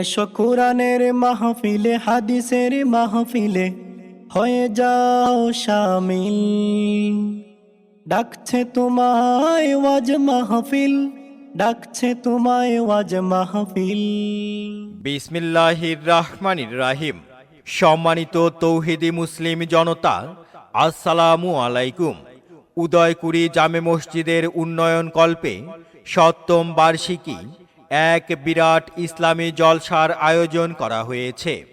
এসো কোরআনের মাহফিলে, হাদিসের মাহফিলে। হয়ে যাও শামিল। ডাকছে তোমায় ওয়াজ মাহফিল, ডাকছে তোমায় ওয়াজ মাহফিল। বিসমিল্লাহির রহমানির রাহিম সম্মানিত তৌহিদি মুসলিম জনতা, আসসালামু আলাইকুম। উদয়কুড়ি জামে মসজিদের উন্নয়ন কল্পে সপ্তম বার্ষিকী এক বিরাট ইসলামী জলসার আয়োজন করা হয়েছে।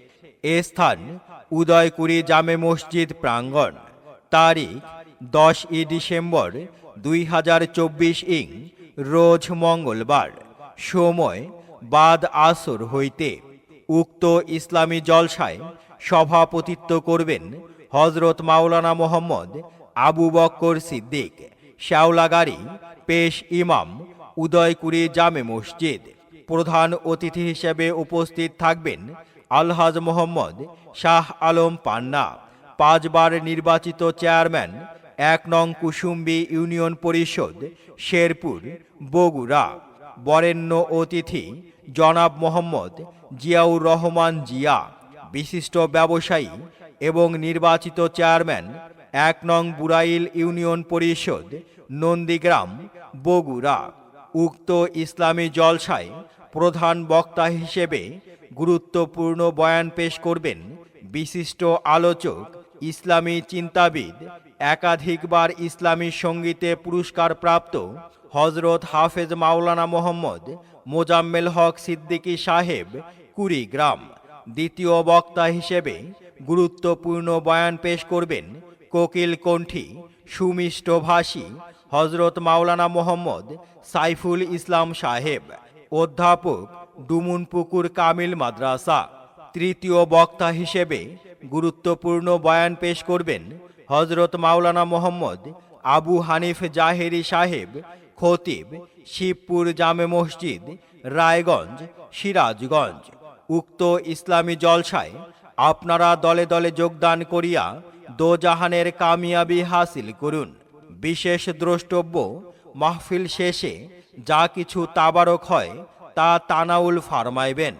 এ স্থান উদয়কুড়ি জামে মসজিদ প্রাঙ্গণ। তারিখ, দশই ডিসেম্বর দুই হাজার চব্বিশ ইং, রোজ মঙ্গলবার। সময়, বাদ আসর হইতে। উক্ত ইসলামী জলসায় সভাপতিত্ব করবেন হজরত মাওলানা মোহাম্মদ আবু বক্কর সিদ্দিক শ্যাওলাগাড়ি পেশ ইমাম উদয়কুড়ি জামে মসজিদ। প্রধান অতিথি হিসেবে উপস্থিত থাকবেন আলহাজ মোহাম্মদ শাহ আলম পান্না। পাঁচবার নির্বাচিত চেয়ারম্যান, এক নং কুসুম্বি ইউনিয়ন পরিষদ, শেরপুর, বগুড়া। বরেণ্য অতিথি, জনাব মোহাম্মদ জিয়াউর রহমান জিয়া। বিশিষ্ট ব্যবসায়ী এবং নির্বাচিত চেয়ারম্যান, এক নং বুড়াইল ইউনিয়ন পরিষদ, নন্দীগ্রাম, বগুড়া। উক্ত ইসলামী জলসায় প্রধান বক্তা হিসেবে গুরুত্বপূর্ণ বয়ান পেশ করবেন বিশিষ্ট আলোচক, ইসলামী চিন্তাবিদ, একাধিকবার ইসলামী সঙ্গীতে পুরস্কার প্রাপ্ত হজরত হাফেজ মাওলানা মোহাম্মদ মোজাম্মেল হক সিদ্দিকী সাহেব, কুড়িগ্রাম। দ্বিতীয় বক্তা হিসেবে গুরুত্বপূর্ণ বয়ান পেশ করবেন কোকিল কণ্ঠী সুমিষ্ট ভাষী হজরত মাওলানা মোহাম্মদ সাইফুল ইসলাম সাহেব, অধ্যাপক ডুমুনপুকুর কামিল মাদ্রাসা। তৃতীয় বক্তা হিসেবে গুরুত্বপূর্ণ বয়ান পেশ করবেন হজরত মাওলানা মোহাম্মদ আবু হানিফ জাহেরি সাহেব, খতিব শিবপুর জামে মসজিদ, রায়গঞ্জ, সিরাজগঞ্জ। উক্ত ইসলামী জলসায় আপনারা দলে দলে যোগদান করিয়া দোজাহানের কামিয়াবি হাসিল করুন। বিশেষ দ্রষ্টব্য মাহফিল শেষে যা কিছু তাবারক হয় তা তানাউল ফারমাইবেন।